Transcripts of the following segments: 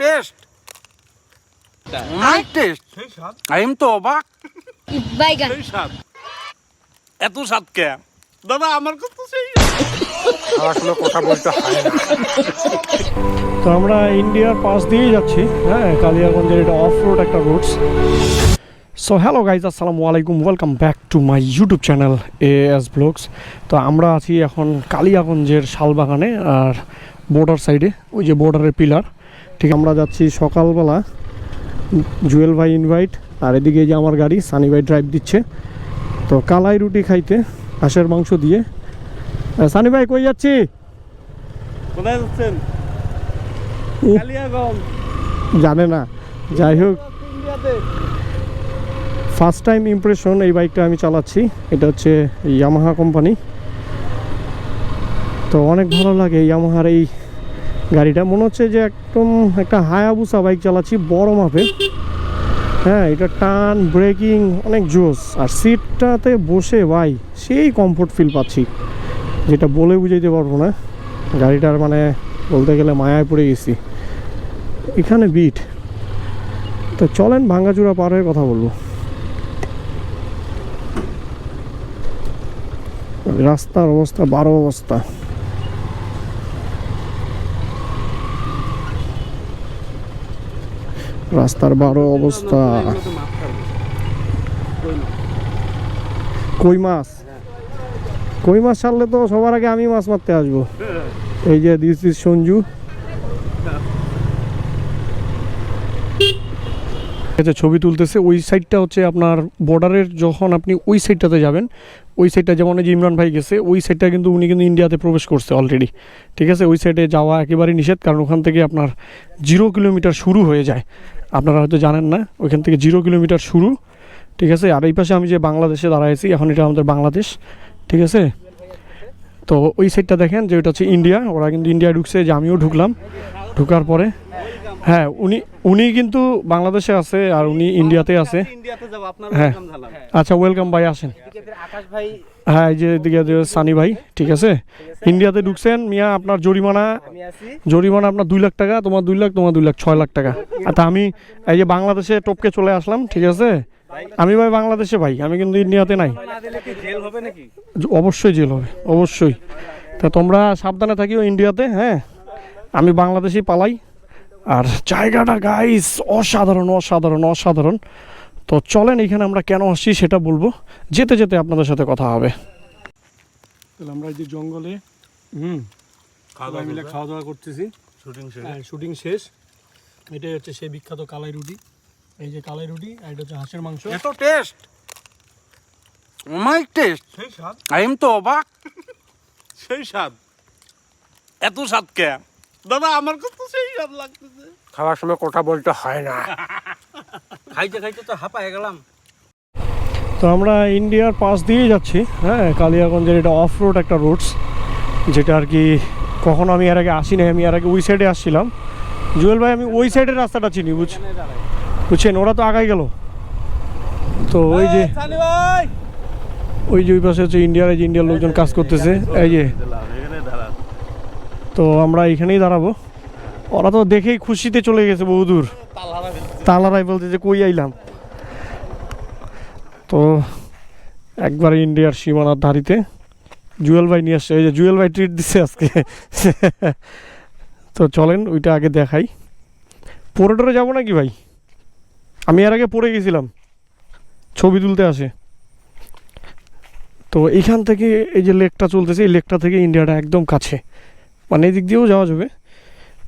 Test. My taste. সেই I am তো অবাক। বাইগান এত স্বাদ কে? দাদা আমার সেই। আসলে কথা বলতে হয় না। তো আমরা ইন্ডিয়ার পাশ দিয়েই যাচ্ছি হ্যাঁ কালিয়াগঞ্জের এটা অফ রোড একটা রুটস সো হ্যালো গাইজ আসসালামু আলাইকুম welcome back to my YouTube channel A S vlogs তো আমরা আছি এখন কালিয়াগঞ্জের শালবাগানে আর বর্ডার সাইডে ওই যে বর্ডারের পিলার ঠিক আমরা যাচ্ছি সকালবেলা জুয়েল ভাই ইনভাইট আর এদিকে এই যে আমার গাড়ি সানি ভাই ড্রাইভ দিচ্ছে। তো কালাই রুটি খাইতে হাঁসের মাংস দিয়ে। সানি ভাই কই যাচ্ছি? কোথায় যাচ্ছেন? জানে না। যাই হোক। ফার্স্ট টাইম ইমপ্রেশন এই বাইকটা আমি চালাচ্ছি। এটা হচ্ছে ইয়ামাহা কোম্পানি তো অনেক ভালো লাগে ইয়ামাহার এই গাড়িটা। মনে হচ্ছে যে একদম একটা হায়াবুসা বাইক চালাচ্ছি, বড় মাপের। হ্যাঁ এটা টান, ব্রেকিং, অনেক জোস আর সিটটাতে বসে, ভাই, সেই কমফোর্ট ফিল পাচ্ছি। যেটা বলে বুঝাইতে পারব না। গাড়িটার মানে বলতে গেলে মায়ায় পড়ে গেছি। এখানে বিট তো চলেন ভাঙ্গাচুরা পার হয়ে কথা বলব। রাস্তার অবস্থা, বারো অবস্থা। রাস্তার বারো অবস্থা। কই মাছ? কই মাছ ছাড়লে তো সবার আগে আমি মাছ মারতে আসব। এই যে দিস ইজ সঞ্জু। ছবি তুলতেছে, ওই সাইডটা হচ্ছে আপনার বর্ডারের যখন আপনি ওই সাইডটাতে যাবেন ওই সাইডটা যেমন যে ইমরান ভাই গেছে ওই সাইডটা কিন্তু উনি কিন্তু ইন্ডিয়াতে প্রবেশ করছে অলরেডি ঠিক আছে? ওই সাইডে যাওয়া একেবারেই নিষেধ কারণ ওখান থেকে আপনার জিরো কিলোমিটার শুরু হয়ে যায়। আপনারা হয়তো জানেন না ওইখান থেকে জিরো কিলোমিটার শুরু ঠিক আছে? আর এই পাশে আমি যে বাংলাদেশে দাঁড়াইছি এখন এটা আমাদের বাংলাদেশ ঠিক আছে? তো ওই সাইডটা দেখেন যে ওটা হচ্ছে ইন্ডিয়া ওরা কিন্তু ইন্ডিয়ায় ঢুকছে যে আমিও ঢুকলাম ঢুকার পরে হ্যাঁ উনি উনি কিন্তু বাংলাদেশে আছে আর উনি ইন্ডিয়াতে আছে। হ্যাঁ। আচ্ছা ওয়েলকাম ভাই আসেন। হ্যাঁ এই যে এদিকে সানি ভাই ঠিক আছে? ইন্ডিয়াতে ঢুকছেন মিয়া আপনার জরিমানা। জরিমানা আপনার দুই লাখ টাকা তোমার দুই লাখ তোমার দুই লাখ ছয় লাখ টাকা। আচ্ছা আমি এই যে বাংলাদেশে টপকে চলে আসলাম ঠিক আছে? আমি ভাই বাংলাদেশে ভাই আমি কিন্তু ইন্ডিয়াতে নাই। অবশ্যই জেল হবে অবশ্যই। তা তোমরা সাবধানে থাকিও ইন্ডিয়াতে হ্যাঁ? আমি বাংলাদেশেই পালাই। আর জায়গাটা গাইস অসাধারণ অসাধারণ অসাধারণ। তো চলেন এখানে আমরা কেন আসছি সেটা বলব। যেতে যেতে আপনাদের সাথে কথা হবে। তাহলে আমরা এই যে জঙ্গলে হুম সবাই মিলে খাওয়া দাওয়া করতেছি। শুটিং শেষ? হ্যাঁ শুটিং শেষ। এটাই হচ্ছে সেই বিখ্যাত কালাই রুটি। এই যে কালাই রুটি আর এটা হচ্ছে হাঁসের মাংস। এত টেস্ট মাই টেস্ট সেই স্বাদ? আই এম তো অবাক। সেই স্বাদ। এত স্বাদ কে? দাদা আমার কাছে সেই স্বাদ লাগতেছে। খাওয়ার সময় কথা বলতে হয় না। খাইতে খাইতে তো হাঁপায় গেলাম। তো আমরা ইন্ডিয়ার পাশ দিয়েই যাচ্ছি হ্যাঁ কালিয়াগঞ্জের এটা অফ রোড একটা রুটস যেটা আর কি কখনো আমি এর আগে আসি নাই আমি এর আগে ওই সাইডে আসছিলাম। জুয়েল ভাই আমি ওই সাইডের রাস্তাটা চিনি বুঝ বুঝছেন? ওরা তো আগাই গেল। তো ওই যে ভাই! ওই যে ওই পাশে হচ্ছে ইন্ডিয়ার এই যে ইন্ডিয়ার লোকজন কাজ করতেছে এই যে তো আমরা এখানেই দাঁড়াবো। ওরা তো দেখেই খুশিতে চলে গেছে বহুদূর। তালারাই বলতে যে কই আইলাম? তো একবারে ইন্ডিয়ার সীমানার ধারিতে জুয়েল ভাই নিয়ে আসছে। ওই যে জুয়েল ভাই ট্রিট দিচ্ছে আজকে। তো চলেন, ওইটা আগে দেখাই। পরে টরে যাব নাকি ভাই? আমি এর আগে পড়ে গেছিলাম। ছবি তুলতে আসে। তো এইখান থেকে এই যে লেকটা চলতেছে, এই লেকটা থেকে ইন্ডিয়াটা একদম কাছে। মানে এদিক দিয়েও যাওয়া যাবে।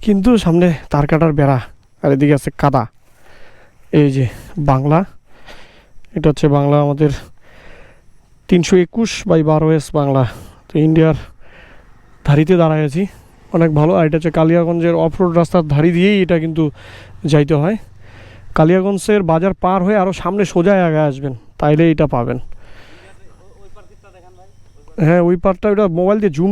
কিন্তু সামনে তার কাটার বেড়া, আর এদিকে আছে কাদা। এই যে বাংলা, এটা হচ্ছে বাংলা আমাদের তিনশো একুশ বাই বারো এস বাংলা। তো ইন্ডিয়ার ধারিতে দাঁড়ায় আছি। অনেক ভালো, আর এটা হচ্ছে কালিয়াগঞ্জের অফ রোড রাস্তার ধারি দিয়েই এটা কিন্তু যাইতে হয়। কালিয়াগঞ্জের বাজার পার হয়ে আরও সামনে সোজায় আগে আসবেন, তাইলে এটা পাবেন। হ্যাঁ ওই পারটা ওটা মোবাইল দিয়ে জুম